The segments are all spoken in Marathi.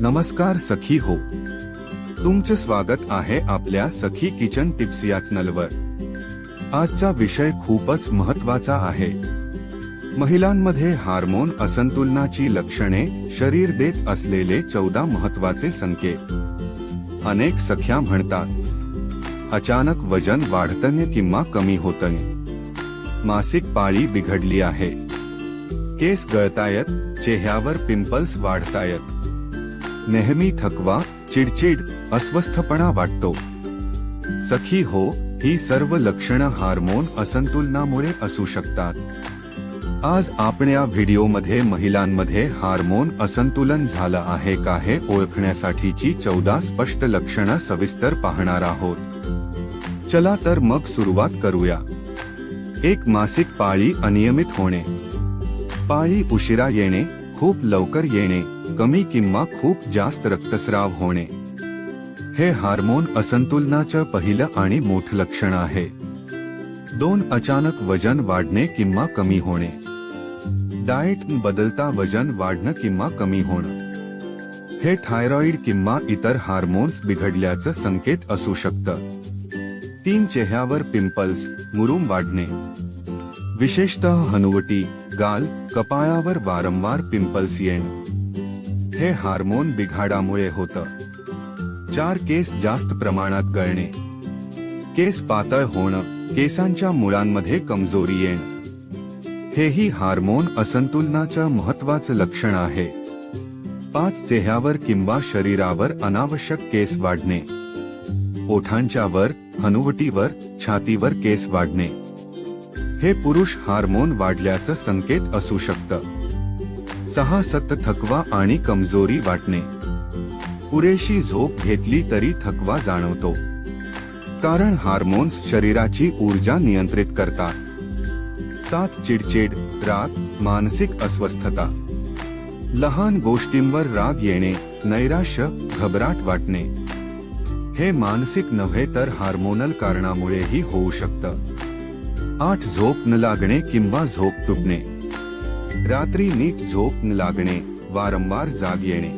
नमस्कार सखी हो. तुमचे स्वागत आहे आपल्या सखी किचन टिप्स या चॅनलवर. आजचा विषय खूपच महत्त्वाचा आहे. महिलांमध्ये हार्मोन असंतुलनाची लक्षणे शरीर देत असलेले चौदा महत्त्वाचे संकेत. अनेक सख्या म्हणतात अचानक वजन वाढतने किंवा कमी होतंय. मासिक पाळी बिघडली आहे. केस गळतायत चेहऱ्यावर पिंपल्स वाढतायत. नेहमी थकवा चिडचिड अस्वस्थपणा वाटतो. सखी हो ही सर्व लक्षणं हार्मोन असंतुलनामुळे असू शकतात. आज आपण या व्हिडिओमध्ये महिलांमध्ये हार्मोन असंतुलन झालं आहे का हे ओळखण्यासाठीची चौदा स्पष्ट लक्षणं सविस्तर पाहणार आहोत. चला तर मग सुरुवात करूया. एक मासिक पाळी अनियमित होणे. पाळी उशिरा येणे खूप लवकर येणे कमी किंवा खूप जास्त रक्तस्राव होणे. हे हार्मोन असंतुलनाचं पहिलं आणि मोठं लक्षण आहे. दोन अचानक वजन वाढणे किंवा कमी होणे. डाएट बदलता वजन वाढणं किंवा कमी होणं. हे थायरॉइड किंवा इतर हार्मोन्स बिघडल्याचं संकेत असू शकतं. तीन चेहऱ्यावर पिंपल्स मुरुम वाढणे. विशेषतः हनुवटी गाल कपाळावर वारंवार पिंपल्स येणं. हे हार्मोन बिघाडामुळे होतं. चार केस जास्त प्रमाणात गळणे. केस पातळ होणं केसांच्या मुळांमध्ये कमजोरी येणं. हेही हार्मोन असंतुलनाचं महत्वाचं लक्षण आहे. पाच चेहऱ्यावर किंवा शरीरावर अनावश्यक केस वाढणे. ओठांच्या वर हनुवटीवर छातीवर केस वाढणे. हे पुरुष हार्मोन वाढल्याचं संकेत असू शकतं. सहा सत थकवा आणि कमजोरी वाटणे. पुरेशी झोप घेतली तरी थकवा जाणवतो. कारण हार्मोन्स शरीराची ऊर्जा नियंत्रित करतात. सात चिडचिड राग मानसिक अस्वस्थता. लहान गोष्टींवर राग येणे नैराश्य घबराट वाटणे. हे मानसिक नव्हे तर हार्मोनल कारणामुळेही होऊ शकतं. आठ झोप न लागणे किंवा झोप तुटणे. रात्री नीट झोप न लागणे वारंवार जाग येणे.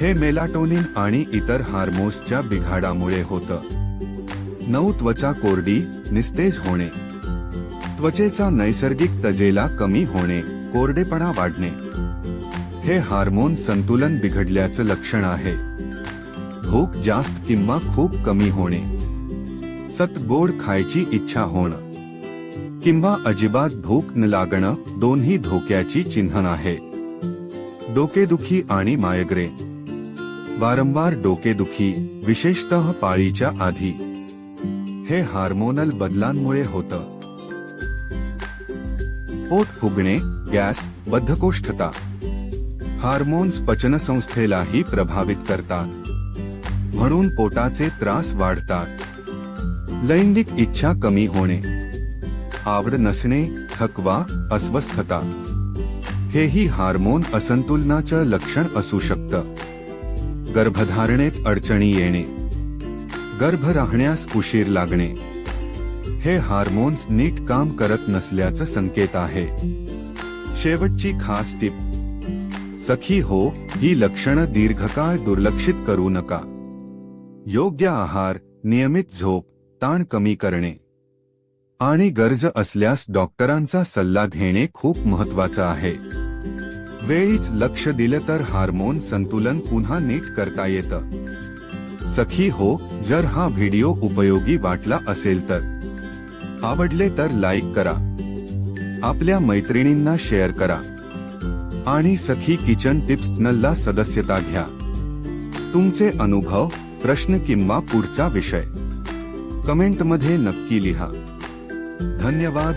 हे मेलाटोनिन आणि इतर हार्मोन्सच्या बिघाडामुळे होतं. नऊ त्वचा कोरडी निस्तेज होणे. त्वचेचा नैसर्गिक तजेला कमी होणे कोरडेपणा वाढणे. हे हार्मोन संतुलन बिघडल्याचं लक्षण आहे. भूक जास्त किंवा खूप कमी होणे. सत गोड खायची इच्छा होणं. किंवा अजिबात भूक न लागणं दोन्ही धोक्याची चिन्हन आहे डोकेदुखी आणि मायग्रेन वारंवार डोकेदुखी विशेषतः पाळीच्या आधी. हे हार्मोनल बदलांमुळे होतं. पोट फुगणे गॅस बद्धकोष्ठता. हार्मोन्स पचनसंस्थेलाही प्रभावित करतात. म्हणून पोटाचे त्रास वाढतात. लैंगिक इच्छा कमी होणे. आवड नसणे थकवा अस्वस्थता। हेही हार्मोन असंतुलनाचं लक्षण असू शकतं। गर्भधारणेत अडचणी येणे। गर्भ राहण्यास उशीर लागणे। हे हार्मोन्स नीट काम करत नसल्याचं संकेत आहे। शेवटची खास टीप। सखी हो ही लक्षणं दीर्घकाळ दुर्लक्षित करू नका। योग्य आहार नियमित झोप ताण कमी करणे। आणि गरज असल्यास डॉक्टरांचा सल्ला घेणे खूप महत्वाचं आहे. वेळीच लक्ष दिलं तर हार्मोन संतुलन पुन्हा नीट करता येतं. सखी हो जर हा व्हिडिओ उपयोगी वाटला असेल तर. आवडले तर लाईक करा. आपल्या मैत्रिणींना शेअर करा. आणि सखी किचन टिप्स नलला सदस्यता घ्या. तुमचे अनुभव प्रश्न किंवा पुढचा विषय. कमेंटमध्ये नक्की लिहा. धन्यवाद